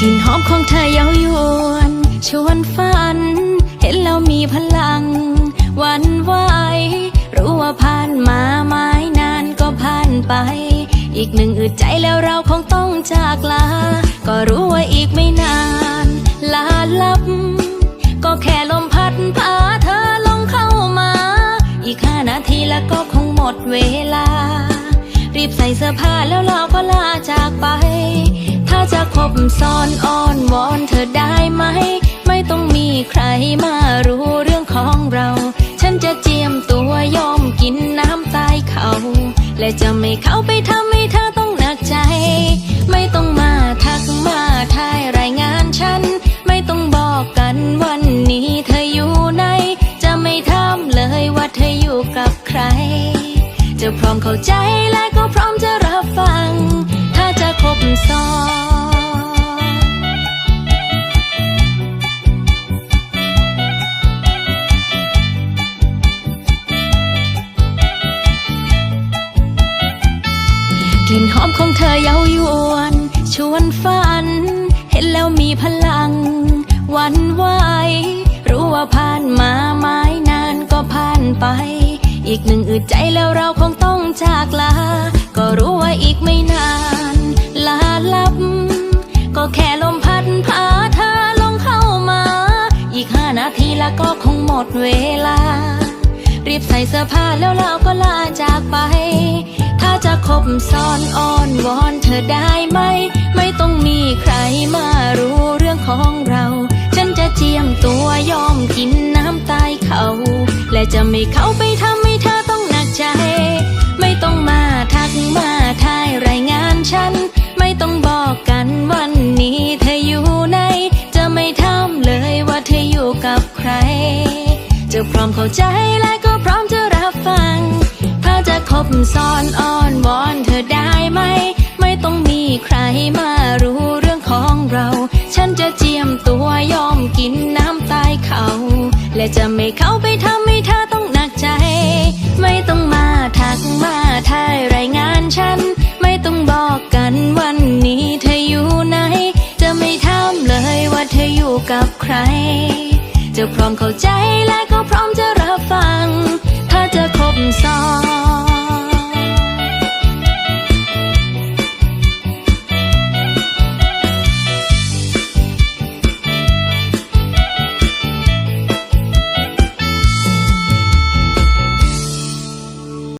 กลิ่นหอมของเธอเย้ายวนชวนฝัน เห็นแล้วมีพลัง วันไหวรู้ว่าผ่านมาไม้นานก็ผ่านไป อีกหนึ่งอึดใจแล้วเราคงต้องจากลา ก็รู้ว่าอีกไม่นาน ลาลับ ก็แค่ลมพัดพาเธอลงเข้ามา อีกห้านาทีแล้วก็คงหมดเวลา รีบใส่เสื้อผ้าแล้วเราก็ บซ้อนอ้อนวอนเธอได้ไหม ไม่ต้องมีใครมารู้เรื่องของเรา ฉันจะเจียมตัวยอมกินน้ำตายเขา และจะไม่เข้าไปทำให้เธอต้องหนักใจ ไม่ต้องมาทักมาทายรายงานฉัน ไม่ต้องบอกกันวันนี้เธออยู่ไหน จะไม่ถามเลยว่าเธออยู่กับใคร จะพร้อมเข้าใจและ กลิ่นหอมของเธอเย้ายวน ชวนฝัน เห็นแล้วมีพลัง วันไหวรู้ว่าผ่านมาไม้นานก็ผ่านไป อีกหนึ่งอึดใจแล้วเราคงต้องจากลา ก็รู้ว่าอีกไม่นาน ลาลับ ก็แค่ลมพัดพาเธอลงเข้ามา อีกห้านาทีแล้วก็คงหมดเวลา รีบใส่เสื้อผ้าแล้วเราก็ลาจากไป จะคบซ้อนอ้อนวอนเธอได้ไหม ไม่ต้องมีใครมารู้เรื่องของเรา ฉันจะเจียมตัวยอมกินน้ำตายเขา และจะไม่เข้าไปทำให้เธอต้องหนักใจ ไม่ต้องมาทักมาทายรายงานฉัน ไม่ต้องบอกกันวันนี้เธออยู่ไหน จะไม่ถามเลยว่าเธออยู่กับใคร จะพร้อมเข้าใจและก็พร้อมจะรับฟัง ถ้าจะคบซ้อนอ้อ อนเธอได้ไหม ไม่ต้องมีใครมารู้เรื่องของเรา ฉันจะเจียมตัวยอมกินน้ำตายเขา และจะไม่เข้าไปทำให้เธอต้องหนักใจ ไม่ต้องมาทักมาทายรายงานฉัน ไม่ต้องบอกกันวันนี้เธออยู่ไหน จะไม่ถามเลยว่าเธออยู่กับใคร จะพร้อมเข้าใจและก็พร้อมจะ